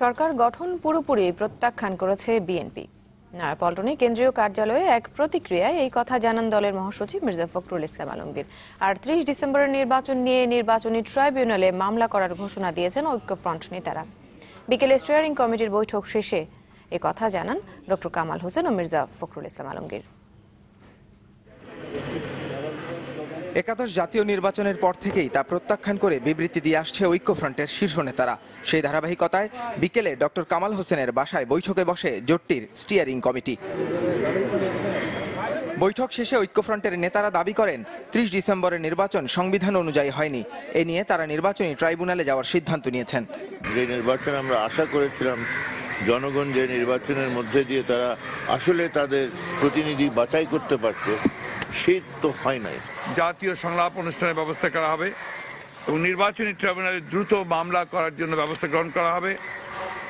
সরকার গঠন পুরোপুরি প্রত্যাখ্যান করেছে বিএনপি। নয়াপল্টনে কেন্দ্রীয় কার্যালয়ে এক প্রতিক্রিয়ায় এই কথা জানান দলের মহাসচিব মির্জা ফখরুল ইসলাম আলমগীর। আর ত্রিশ ডিসেম্বরের নির্বাচন নিয়ে নির্বাচনী ট্রাইব্যুনালে মামলা করার ঘোষণা দিয়েছেন ঐক্যফ্রন্ট নেতারা। বিকেলে স্টিয়ারিং কমিটির বৈঠক শেষে কথা জানান ডক্টর কামাল হোসেন ও মির্জা ফখরুল ইসলাম আলমগীর। একাদশ জাতীয় নির্বাচনের পর থেকেই তা প্রত্যাখ্যান করে বিবৃতি দিয়ে আসছে ঐক্যফ্রন্টের শীর্ষ নেতারা। সেই ধারাবাহিকতায় বিকেলে ডক্টর কামাল হোসেনের বাসায় বৈঠকে বসে জোটটির স্টিয়ারিং কমিটি। বৈঠক শেষে ঐক্যফ্রন্টের নেতারা দাবি করেন, ত্রিশ ডিসেম্বরের নির্বাচন সংবিধান অনুযায়ী হয়নি। এ নিয়ে তারা নির্বাচনী ট্রাইব্যুনালে যাওয়ার সিদ্ধান্ত নিয়েছেন। যে নির্বাচন আমরা আশা করেছিলাম, জনগণ যে নির্বাচনের মধ্যে দিয়ে তারা আসলে তাদের প্রতিনিধি বাছাই করতে পারছে সে তো হয় নাই। জাতীয় সংলাপ অনুষ্ঠানের ব্যবস্থা করা হবে এবং নির্বাচনী ট্রাইব্যুনালে দ্রুত মামলা করার জন্য ব্যবস্থা গ্রহণ করা হবে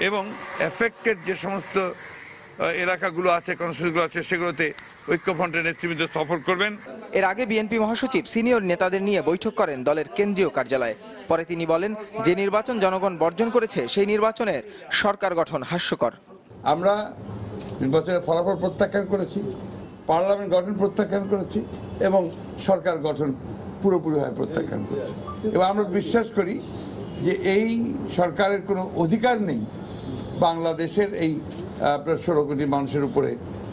এবং এফেক্টেড যে সমস্ত এলাকাগুলো আছে কনস্টিটিউশনগুলো আছে সেগুলোতে ঐক্যফ্রন্টের নেতৃবৃন্দ সফর করবেন। এর আগে বিএনপি মহাসচিব সিনিয়র নেতাদের নিয়ে বৈঠক করেন দলের কেন্দ্রীয় কার্যালয়ে। পরে তিনি বলেন যে নির্বাচন জনগণ বর্জন করেছে সেই নির্বাচনের সরকার গঠন হাস্যকর। আমরা নির্বাচনের ফলাফল প্রত্যাখ্যান করেছি। পার্লামেন্ট গঠন প্রত্যাখ্যান করেছি এবং সরকার গঠন পুরোপুরিভাবে প্রত্যাখ্যান করেছি। এবং আমরা বিশ্বাস করি যে এই সরকারের কোনো অধিকার নেই বাংলাদেশের এই ষোলো কোটি মানুষের উপরে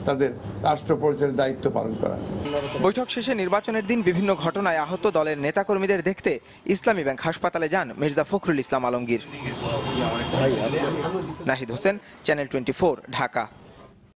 তাদের রাষ্ট্র পরিচালনার দায়িত্ব পালন করা। বৈঠক শেষে নির্বাচনের দিন বিভিন্ন ঘটনায় আহত দলের নেতাকর্মীদের দেখতে ইসলামী ব্যাংক হাসপাতালে যান Mirza Fakhrul Islam Alamgir. Nahid Hossain, channel twenty Dhaka.